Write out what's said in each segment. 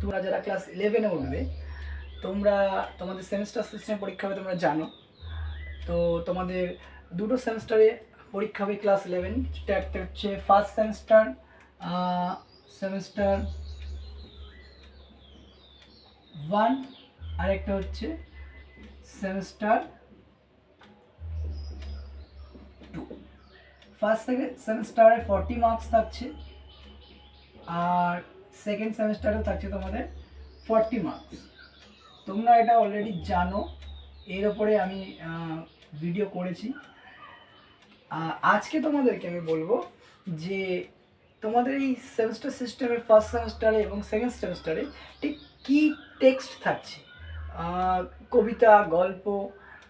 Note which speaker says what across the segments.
Speaker 1: তোমরা যারা ক্লাস ইলেভেনে উঠবে, তোমরা তোমাদের সেমিস্টার সিস্টেম পরীক্ষা হবে তোমরা জানো। তো তোমাদের দুটো সেমিস্টারে পরীক্ষা হবে ক্লাস ইলেভেন যেটা একটা হচ্ছে ফার্স্ট সেমিস্টার সেমিস্টার ওয়ান আরেকটা হচ্ছে সেমিস্টার টু ফার্স্ট সেমিস্টারে ফর্টি মার্কস থাকছে, আর সেকেন্ড সেমিস্টারে থাকছে তোমাদের ফর্টি মার্কস তোমরা এটা অলরেডি জানো, এর ওপরে আমি ভিডিও করেছি। আজকে তোমাদেরকে আমি বলব যে তোমাদের এই সেমিস্টার সিস্টেমে ফার্স্ট সেমিস্টারে এবং সেকেন্ড সেমিস্টারে ঠিক কী টেক্সট থাকছে? কবিতা, গল্প,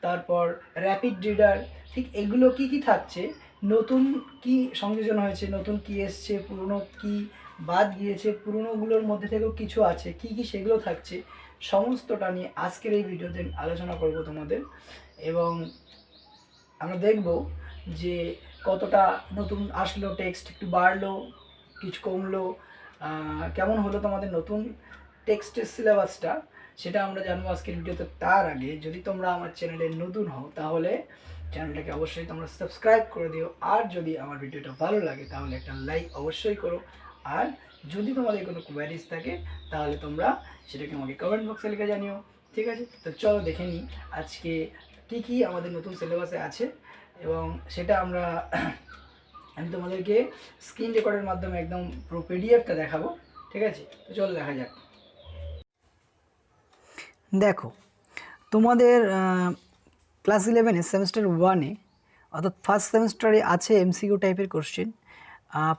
Speaker 1: তারপর র্যাপিড রিডার ঠিক এগুলো কি কি থাকছে? নতুন কি সংযোজন হয়েছে? নতুন কি এসছে? পুরনো কি বাদ গিয়েছে, পুরনোগুলোর মধ্যে থেকেও কিছু আছে, কি কি সেগুলো থাকছে, সমস্তটা নিয়ে আজকের এই ভিডিওতে আলোচনা করব তোমাদের। এবং আমরা দেখব যে কতটা নতুন আসলো টেক্সট একটু বাড়লো, কিছু কমলো কেমন হলো তোমাদের নতুন টেক্সটের সিলেবাসটা সেটা আমরা জানব আজকের ভিডিওতে তার আগে। যদি তোমরা আমার চ্যানেলে নতুন হও, তাহলে চ্যানেলটাকে অবশ্যই তোমরা সাবস্ক্রাইব করে দিও। আর যদি আমার ভিডিওটা ভালো লাগে, তাহলে একটা লাইক অবশ্যই করো। আর যদি তোমাদের কোনো কোয়ারিজ থাকে, তাহলে তোমরা সেটাকে আমাকে কমেন্ট বক্সে লিখে জানিও, ঠিক আছে? তো চলো দেখে নিই আজকে কী কী আমাদের নতুন সিলেবাসে আছে এবং সেটা আমরা আমি তোমাদেরকে স্ক্রিন রেকর্ডের মাধ্যমে একদম পুরো পিডিএফটা দেখাবো, ঠিক আছে? তো চলো দেখা যাক। দেখো, তোমাদের ক্লাস ইলেভেনে সেমিস্টার ওয়ানে অর্থাৎ ফার্স্ট সেমিস্টারে আছে এমসিকিউ টাইপের কোশ্চেন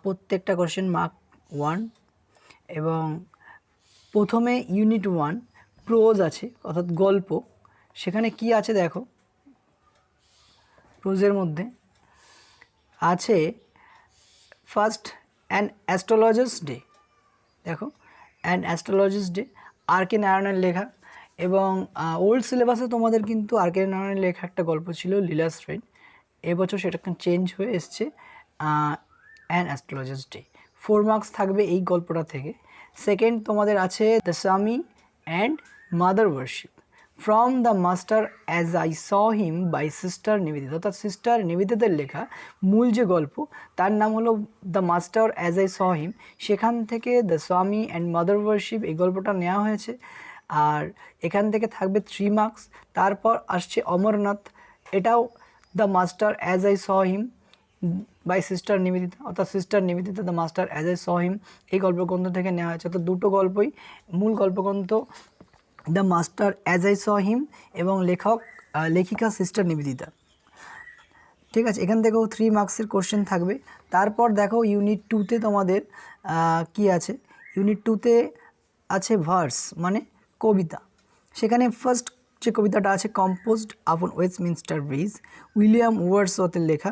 Speaker 1: প্রত্যেকটা কোশ্চেন মার্ক ওয়ান এবং প্রথমে ইউনিট ওয়ান প্রোজ আছে, অর্থাৎ গল্প। সেখানে কি আছে দেখো? প্রোজের মধ্যে আছে ফার্স্ট অ্যান অ্যাস্ট্রোলজার্স ডে দেখো an astrologist day R K নারায়ণের লেখা, এবং ওল্ড সিলেবাসে তোমাদের কিন্তু আর কে নারায়ণের লেখা একটা গল্প ছিল লীলাস ফ্রেন্ড এবছর সেটা চেঞ্জ হয়ে এসছে an astrologist day four marks থাকবে এই গল্পটা থেকে। সেকেন্ড তোমাদের আছে the Swami and mother worship from the master as I saw him by sister Nivedita অর্থাৎ সিস্টার নিবেদিতার লেখা মূল যে গল্প, তার নাম হলো the master as I saw him সেখান থেকে the Swami and mother worship এই গল্পটা নেওয়া হয়েছে। আর এখান থেকে থাকবে থ্রি মার্কস তারপর আসছে অমরনাথ। এটাও the master as I saw him by sister Nivedita অর্থাৎ sister Nivedita the master as I saw him এই গল্পগ্রন্থ থেকে নেওয়া হয়েছে। অর্থাৎ দুটো গল্পই, মূল গল্পগ্রন্থ the master as I saw him এবং লেখক লেখিকা সিস্টার নিবেদিতা ঠিক আছে, এখান থেকেও থ্রি মার্কসের কোশ্চেন থাকবে। তারপর দেখো ইউনিট টুতে তোমাদের কি আছে? ইউনিট টুতে আছে ভার্স মানে কবিতা। সেখানে ফার্স্ট যে কবিতাটা আছে কম্পোজড আপন ওয়েস্টমিনস্টার ব্রিজ উইলিয়াম ওয়ার্ডসওয়ার্থের লেখা।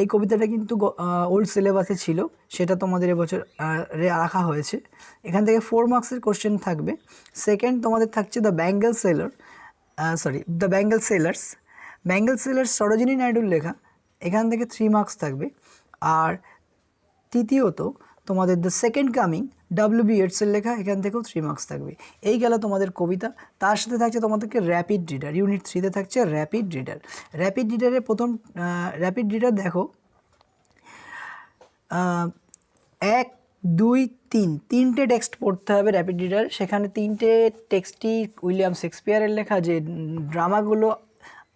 Speaker 1: এই কবিতাটা কিন্তু ওল্ড সিলেবাসে ছিল। সেটা তোমাদের এবছর রাখা হয়েছে। এখান থেকে ফোর মার্কসের কোশ্চেন থাকবে। সেকেন্ড তোমাদের থাকছে the bangle seller sorry the bangle sellers bangle sellers Sarojini নাইডুর লেখা। এখান থেকে থ্রি মার্কস থাকবে। আর তৃতীয়ত তোমাদের the second coming W B এডসের লেখা, এখান থেকেও থ্রি মার্কস থাকবে। এই গেল তোমাদের কবিতা। তার সাথে থাকছে তোমাদেরকে র্যাপিড রিডার ইউনিট থ্রিতে থাকছে র্যাপিড রিডার র্যাপিড রিডারে প্রথম র্যাপিড রিডার দেখো। এক, দুই, তিন, তিনটে টেক্সট পড়তে হবে র্যাপিড রিডার সেখানে তিনটে টেক্সটই উইলিয়াম শেক্সপিয়ারের লেখা, যে ড্রামাগুলো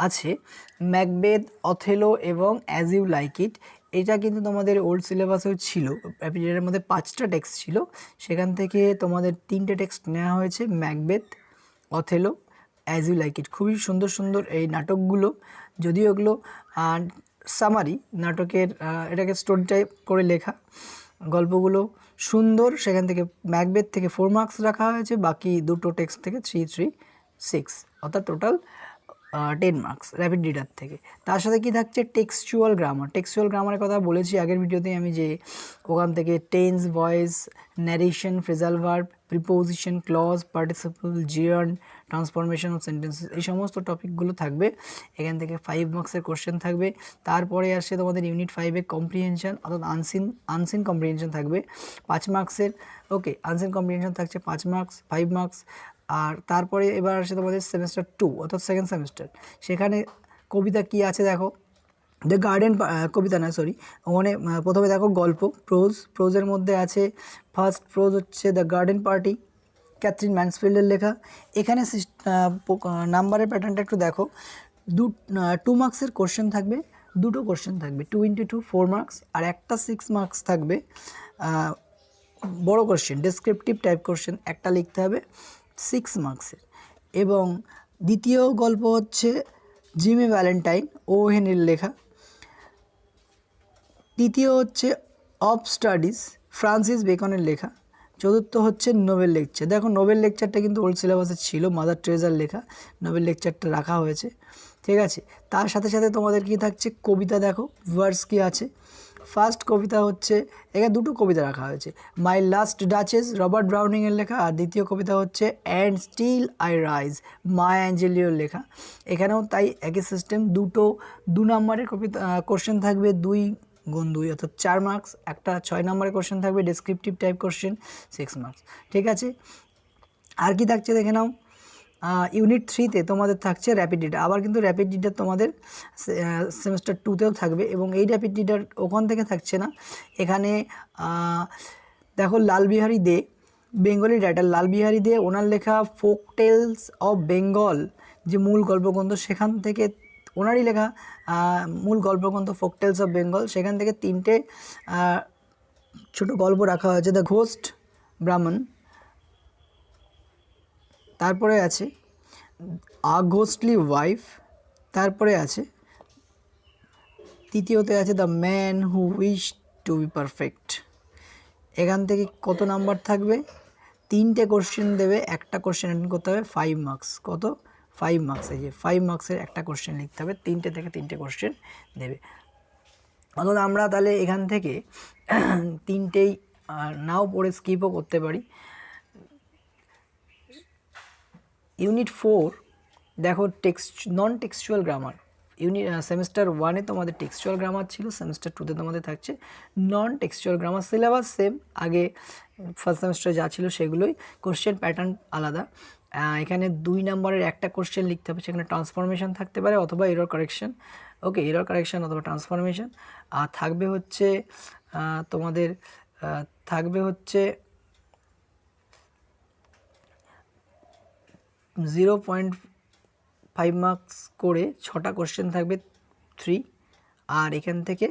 Speaker 1: আছে ম্যাকবেদ অথেলো এবং অ্যাজ ইউ লাইক ইট এটা কিন্তু তোমাদের ওল্ড সিলেবাসেও ছিল। র্যাপিড রিডারের মধ্যে পাঁচটা টেক্সট ছিল। সেখান থেকে তোমাদের তিনটে টেক্সট নেওয়া হয়েছে Macbeth Othello as you like it খুবই সুন্দর সুন্দর এই নাটকগুলো। যদিও ওগুলো সামারি নাটকের এটাকে স্টোরি টাইপ করে লেখা। গল্পগুলো সুন্দর। সেখান থেকে ম্যাকবেথ থেকে ফোর মার্কস রাখা হয়েছে। বাকি দুটো টেক্সট থেকে থ্রি থ্রি সিক্স অর্থাৎ total ten marks rapid reader থেকে। তার সাথে কি থাকছে? টেক্সচুয়াল গ্রামার টেক্সচুয়াল গ্রামারের কথা বলেছি আগের ভিডিওতে আমি যে ওখান থেকে tense voice narration phrasal verb preposition clause participle gerund transformation of sentences এই সমস্ত টপিকগুলো থাকবে। এখান থেকে ফাইভ মার্কসের কোশ্চেন থাকবে। তারপরে আসছে তোমাদের ইউনিট ফাইভে কম্প্রিহেনশন অর্থাৎ আনসিন আনসিন কম্প্রিহেনশন থাকবে। পাঁচ মার্কসের ওকে আনসিন কম্প্রিহেনশন থাকছে পাঁচ মার্কস ফাইভ মার্কস আর তারপরে এবার আসে তোমাদের সেমিস্টার টু অর্থাৎ সেকেন্ড সেমিস্টার সেখানে কবিতা কি আছে দেখো? দ্য গার্ডেন কবিতা না সরি ওখানে প্রথমে দেখো গল্প প্রোজ প্রোজের মধ্যে আছে। ফার্স্ট প্রোজ হচ্ছে দ্য গার্ডেন পার্টি ক্যাথরিন ম্যান্সফিল্ডের লেখা। এখানে নাম্বারের প্যাটার্নটা একটু দেখো। দু টু মার্কসের কোশ্চেন থাকবে, দুটো কোশ্চেন থাকবে two into two four marks আর একটা সিক্স মার্কস থাকবে বড় কোশ্চেন ডেসক্রিপটিভ টাইপ কোশ্চেন একটা লিখতে হবে। সিক্স মার্কসের এবং দ্বিতীয় গল্প হচ্ছে জিমি ভ্যালেন্টাইন ও হেনের লেখা। তৃতীয় হচ্ছে অফ স্টাডিজ ফ্রান্সিস বেকনের লেখা। চতুর্থ হচ্ছে নোবেল লেকচার। দেখো, নোবেল লেকচারটা কিন্তু ওল্ড সিলেবাসে ছিল, মাদার ট্রেজার লেখা। নোবেল লেকচারটা রাখা হয়েছে। ঠিক আছে? তার সাথে সাথে তোমাদের কি থাকছে? কবিতা দেখো, ভার্স কি আছে? ফার্স্ট কবিতা হচ্ছে, এখানে দুটো কবিতা রাখা হয়েছে। মাই লাস্ট ডাচেস রবার্ট ব্রাউনিংয়ের লেখা, আর দ্বিতীয় কবিতা হচ্ছে and still I rise Maya অ্যাঞ্জেলিওর লেখা। এখানেও তাই একই সিস্টেম দুটো, দু নম্বরের কবিতা কোশ্চেন থাকবে, দুই গুণ দুই, অর্থাৎ চার মার্কস একটা ছয় নম্বরের কোশ্চেন থাকবে descriptive type question six marks ঠিক আছে? আর কি থাকছে দেখে নাও। ইউনিট থ্রিতে তোমাদের থাকছে র্যাপিড ডিডার আবার কিন্তু র্যাপিড ডিডার তোমাদের সেমিস্টার টুতেও থাকবে এবং এই র্যাপিড ডিডার ওখান থেকে থাকছে না। এখানে দেখো লালবিহারী দে, বেঙ্গলি রাইটার লালবিহারী দে, ওনার লেখা ফোক টেলস অফ বেঙ্গল যে মূল গল্পগ্রন্থ, সেখান থেকে ওনারই লেখা মূল গল্পগ্রন্থ ফোক টেলস অফ বেঙ্গল সেখান থেকে তিনটে ছোট গল্প রাখা হয়েছে। দ্য ঘোস্ট ব্রাহ্মণ তারপরে আছে আ ঘোস্টলি ওয়াইফ তারপরে আছে তৃতীয়তে আছে the man who wish to be perfect এখান থেকে কত নাম্বার থাকবে? তিনটে কোশ্চেন দেবে, একটা কোশ্চেন অ্যাটেন্ড করতে হবে ফাইভ মার্কস কত? ফাইভ মার্কস এই যে ফাইভ মার্কসের একটা কোশ্চেন লিখতে হবে, তিনটে থেকে তিনটে কোশ্চেন দেবে। অর্থাৎ আমরা তাহলে এখান থেকে তিনটেই নাও পড়ে স্কিপও করতে পারি। ইউনিট ফোর, দেখো text non textual grammar unit semester ওয়ানে তোমাদের টেক্সচুয়াল গ্রামার ছিল সেমিস্টার টুতে তোমাদের থাকছে non textual grammar syllabus same আগে ফার্স্ট সেমিস্টারে যা ছিল সেগুলোই কোশ্চেন প্যাটার্ন আলাদা। এখানে দুই নম্বরের একটা কোশ্চেন লিখতে হবে, সেখানে ট্রান্সফরমেশন থাকতে পারে অথবা error correction okay error correction অথবা ট্রান্সফরমেশন আর থাকবে হচ্ছে তোমাদের থাকবে হচ্ছে জিরো পয়েন্ট ফাইভ মার্কস করে ছটা কোশ্চেন থাকবে থ্রি আর এখান থেকে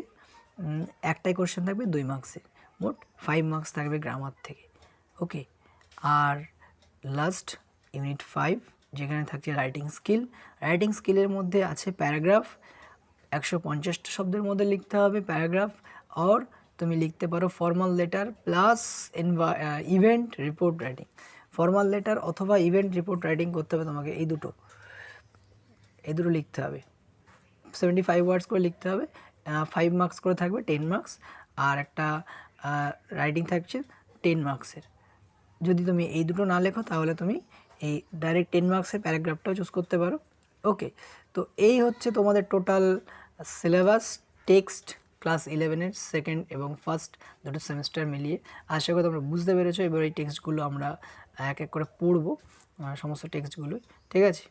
Speaker 1: একটাই কোশ্চেন থাকবে দুই মার্কসের মোট ফাইভ মার্কস থাকবে গ্রামার থেকে। ওকে আর লাস্ট ইউনিট ফাইভ যেখানে থাকছে রাইটিং স্কিল রাইটিং স্কিলের মধ্যে আছে প্যারাগ্রাফ একশো পঞ্চাশটা শব্দের মধ্যে লিখতে হবে প্যারাগ্রাফ অর তুমি লিখতে পারো formal letter plus event report writing formal letter অথবা ইভেন্ট রিপোর্ট রাইটিং করতে হবে তোমাকে, এই দুটো। এই দুটো লিখতে হবে। সেভেন্টি ফাইভ ওয়ার্ডস করে লিখতে হবে ফাইভ মার্কস করে থাকবে টেন মার্কস আর একটা রাইটিং থাকছে টেন মার্কসের যদি তুমি এই দুটো না লেখো, তাহলে তুমি এই ডাইরেক্ট টেন মার্কসের প্যারাগ্রাফটাও চুজ করতে পারো। ওকে তো এই হচ্ছে তোমাদের টোটাল সিলেবাস টেক্সট ক্লাস ইলেভেনের সেকেন্ড এবং ফার্স্ট দুটো সেমিস্টার মিলিয়ে। আশা করি তোমরা বুঝতে পেরেছ, এবার এই টেক্সটগুলো আমরা এক এক করে পড়ব সমস্ত টেক্সটগুলোই ঠিক আছে?